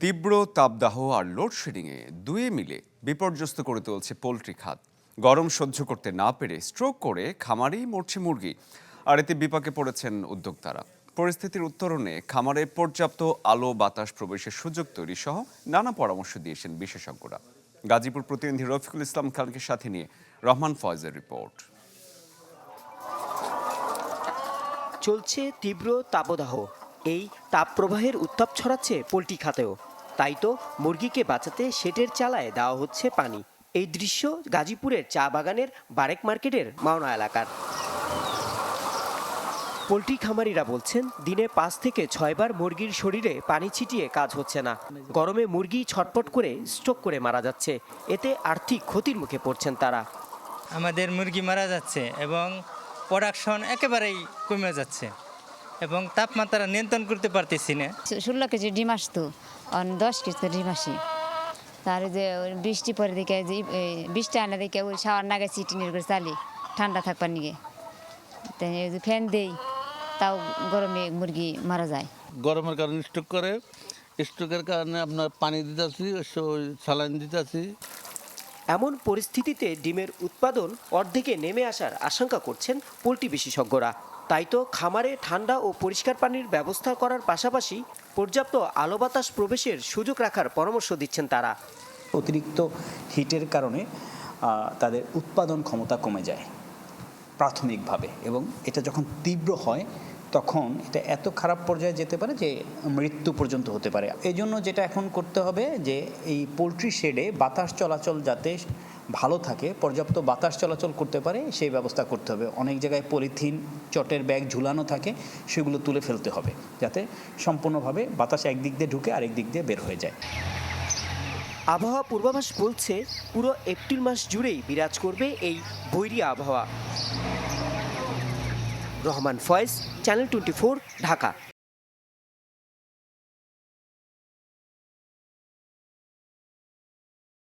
তীব্র তাপদাহ আর লোডশেডিংয়ে দুয়ে মিলে বিপর্যস্ত করে তুলছে পোলট্রি খাত। গরম সহ্য করতে না পেরে স্ট্রোক করে খামারেই মরছে মুরগি। আর এতে বিপাকে পড়েছেন উদ্যোক্তারা। পরিস্থিতির উত্তরণে খামারে পর্যাপ্ত আলো, বাতাস, প্রবেশের সুযোগ তৈরি সহ নানা পরামর্শ দিয়েছেন বিশেষজ্ঞরা। গাজীপুর প্রতিনিধি রফিকুল ইসলাম খানকে সাথে নিয়ে রহমান ফয়েজের রিপোর্ট। চলছে তীব্র তাপদাহ। এই তাপপ্রবাহের উত্তাপ ছড়াচ্ছে পোলট্রি খাতেও। তাই তো মুরগিকে বাঁচাতে শেডের চালায় দেওয়া হচ্ছে পানি। এই দৃশ্য গাজীপুরের চা বাগানের বারেক মার্কেটের মাওনা এলাকার। পোলট্রি খামারিরা বলছেন, দিনে পাঁচ থেকে ছয়বার মুরগির শরীরে পানি ছিটিয়ে কাজ হচ্ছে না। গরমে মুরগি ছটপট করে স্ট্রোক করে মারা যাচ্ছে। এতে আর্থিক ক্ষতির মুখে পড়ছেন তারা। আমাদের মুরগি মারা যাচ্ছে এবং প্রোডাকশন একেবারেই কমে যাচ্ছে। এবং তাপমাত্রা নিয়ন্ত্রণ করতে পারতেছি না। ষোলো কেজি ডিম আসতো আর দশ কেজি ডিম আসে। তার যে ওই বৃষ্টি পরে দিকে যে বৃষ্টি আনা দিকে ওই শাওয়ার নাগে সিটি নিয়ে করে চালি ঠান্ডা থাকবার নিগে। তাই যে ফ্যান দেই তাও গরমে মুরগি মারা যায়। গরমের কারণে স্ট্রোক করে। স্ট্রোকের কারণে আপনার পানি দিতেছি স্যালাইন দিতেছি। এমন পরিস্থিতিতে ডিমের উৎপাদন অর্ধেকে নেমে আসার আশঙ্কা করছেন পোলট্রি বিশেষজ্ঞরা। তাই তো খামারে ঠান্ডা ও পরিষ্কার পানির ব্যবস্থা করার পাশাপাশি পর্যাপ্ত আলো বাতাস প্রবেশের সুযোগ রাখার পরামর্শ দিচ্ছেন তারা। অতিরিক্ত হিটের কারণে তাদের উৎপাদন ক্ষমতা কমে যায়, প্রাথমিকভাবে। এবং এটা যখন তীব্র হয় তখন এটা এত খারাপ পর্যায়ে যেতে পারে যে মৃত্যু পর্যন্ত হতে পারে। এই জন্য যেটা এখন করতে হবে যে এই পোলট্রি শেডে বাতাস চলাচল যাতে ভালো থাকে, পর্যাপ্ত বাতাস চলাচল করতে পারে, সেই ব্যবস্থা করতে হবে। অনেক জায়গায় পলিথিন, চটের ব্যাগ ঝুলানো থাকে, সেগুলো তুলে ফেলতে হবে যাতে সম্পূর্ণভাবে বাতাস একদিক দিয়ে ঢুকে আরেক দিক দিয়ে বের হয়ে যায়। আবহাওয়া পূর্বাভাস বলছে, পুরো এপ্রিল মাস জুড়েই বিরাজ করবে এই বৈরী আবহাওয়া। Rahman Faiz channel twenty Dhaka.